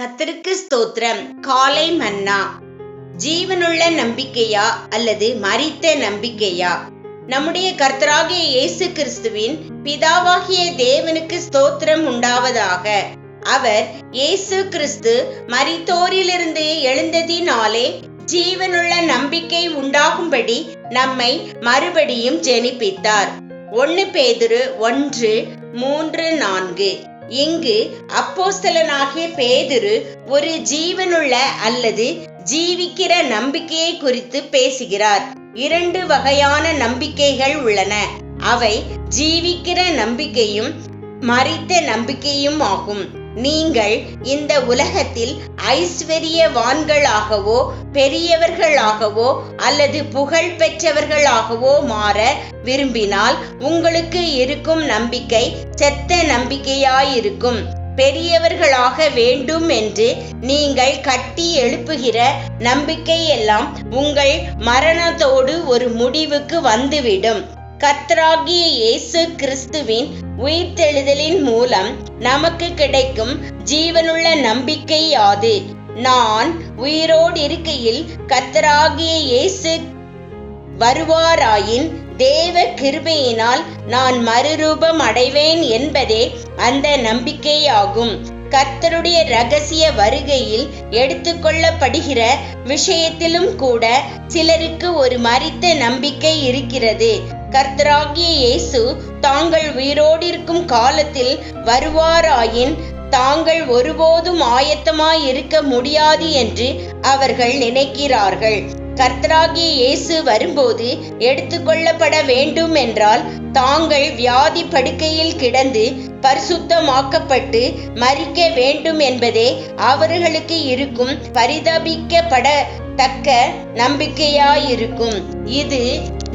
கத்தருக்கு ஸ்தோத்திரம். காலை மன்னா. ஜீவனுள்ள நம்பிக்கையா அல்லது மறித்த நம்பிக்கையா? நம்முடைய கர்த்தராகிய இயேசு கிறிஸ்துவின் பிதாவாகிய தேவனுக்கு ஸ்தோத்திரம் உண்டாவதாக. அவர் இயேசு கிறிஸ்து மரித்தோரிலிருந்து எழுந்ததினாலே ஜீவனுள்ள நம்பிக்கை உண்டாகும்படி நம்மை மறுபடியும் ஜெனிப்பித்தார். ஒன்னு பேதுரு ஒன்று மூன்று நான்கு. இங்கு அப்போஸ்தலனாகிய பேதுரு ஒரு ஜீவனுள்ள அல்லது ஜீவிக்கிற நம்பிக்கையை குறித்து பேசுகிறார். இரண்டு வகையான நம்பிக்கைகள் உள்ளன. அவை ஜீவிக்கிற நம்பிக்கையும் மறித்த நம்பிக்கையும் ஆகும். நீங்கள் இந்த உலகத்தில் ஐஸ்வர்யவான்களாகவோ பெரியவர்களாகவோ அல்லது புகழ் பெற்றவர்களாகவோ மாற விரும்பினால் உங்களுக்கு இருக்கும் நம்பிக்கை செத்த நம்பிக்கையாயிருக்கும். பெரியவர்களாக வேண்டும் என்று நீங்கள் கட்டி எழுப்புகிற நம்பிக்கையெல்லாம் உங்கள் மரணத்தோடு ஒரு முடிவுக்கு வந்துவிடும். கத்ராகிய இயேசு கிறிஸ்துவின் உயிர்த்தெழுதலின் மூலம் நமக்கு கிடைக்கும் ஜீவனுள்ள நம்பிக்கை யாது நான் உயிரோடு இருக்கையில் கத்தராகிய இயேசு வருவாராயின் தேவ கிருபையினால் நான் மறுரூபம் அடைவேன் என்பதே அந்த நம்பிக்கையாகும். கர்த்தருடைய ரகசிய வருகையில் எடுத்துக்கொள்ளப்படுகிற விஷயத்திலும் கூட சிலருக்கு ஒரு மறித்த நம்பிக்கை இருக்கிறது. கர்த்தராகிய இயேசு தாங்கள் உயிரோடிருக்கும் காலத்தில் வருவாராயின் தாங்கள் ஒருபோதும் ஆயத்தமாய் இருக்க முடியாது என்று அவர்கள் நினைக்கிறார்கள். கர்த்தராகிய இயேசு வரும்போது எடுத்துக்கொள்ளப்பட வேண்டும் என்றால் தாங்கள் வியாதி படுக்கையில் கிடந்து பரிசுத்தமாக்கப்பட்டு மறிக்க வேண்டும் என்பதே அவர்களுக்கு இருக்கும் பரிதபிக்கப்படத்தக்க நம்பிக்கையாயிருக்கும். இது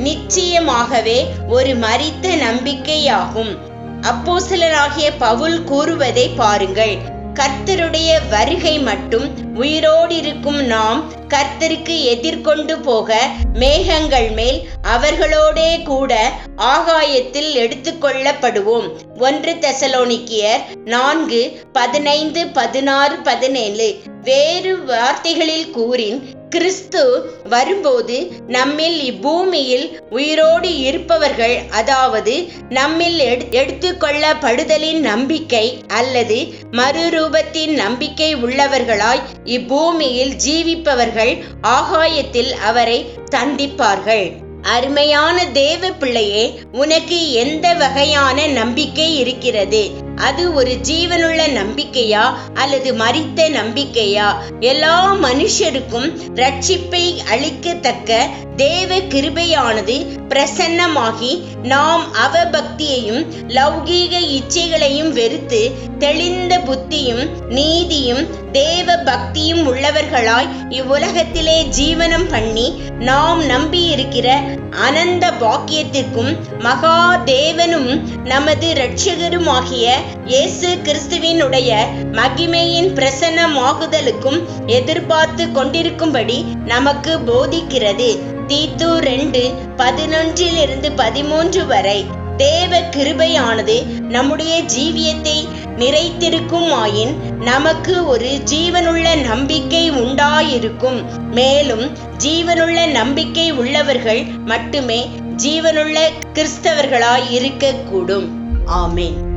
நிச்சயமாகவே ஒரு மறித்த நம்பிக்கையாகும். அப்போசிலராகிய பவுல் கூறுவதை பாருங்கள். கர்த்தருடைய வருகை மட்டும் உயிரோடு இருக்கும் நாம் கர்த்தருக்கு எதிர்கொண்டு போக மேகங்கள் மேல் அவர்களோடே கூட ஆகாயத்தில் எடுத்துக்கொள்ளப்படுவோம். ஒன்று தெசலோனிக்கியர் நான்கு பதினைந்து பதினாறு பதினேழு. வேறு வார்த்தைகளில் கூறின் கிறிஸ்து வரும்போது நம்மில் இப்பூமியில் உயிரோடு இருப்பவர்கள் அதாவது நம்மில் எடுத்துக்கொள்ளப்படுதலின் நம்பிக்கை அல்லது மறுரூபத்தின் நம்பிக்கை உள்ளவர்களாய் இப்பூமியில் ஜீவிப்பவர்கள் ஆகாயத்தில் அவரை சந்திப்பார்கள் அருமையான தேவ பிள்ளையே உனக்கு எந்த வகையான நம்பிக்கை இருக்கிறது? அது ஒரு ஜீவனுள்ள நம்பிக்கையா அல்லது மறித்த நம்பிக்கையா? எல்லா மனுஷருக்கும் ரட்சிப்பை அளிக்கத்தக்க தேவ கிருபையானது பிரசன்னமாகி நாம் அவபக்தியையும் லௌகீக இச்சைகளையும் வெறுத்து தெளிந்த புத்தியும் நீதியும் தேவ பக்தியும் உள்ளவர்களாய் இவ்வுலகத்திலே ஜீவனம் பண்ணி நாம் நம்பியிருக்கிற அனந்த பாக்கியத்திற்கும் மகா தேவனும் நமது இரட்சகருமாகிய இயேசு கிறிஸ்துவினுடைய மகிமையின் பிரசன்னமாகுதலுக்கும் எதிர்பார்த்து கொண்டிருக்கும்படி நமக்கு போதிக்கிறது. தீத்து ரெண்டு பதினொன்றிலிருந்து பதிமூன்று வரை தேவ கிருபையானது நம்முடைய ஜீவியத்தை நிறைத்திருக்குமாயின் நமக்கு ஒரு ஜீவனுள்ள நம்பிக்கை உண்டாயிருக்கும். மேலும் ஜீவனுள்ள நம்பிக்கை உள்ளவர்கள் மட்டுமே ஜீவனுள்ள கிறிஸ்தவர்களாய் இருக்கக்கூடும் ஆமேன்.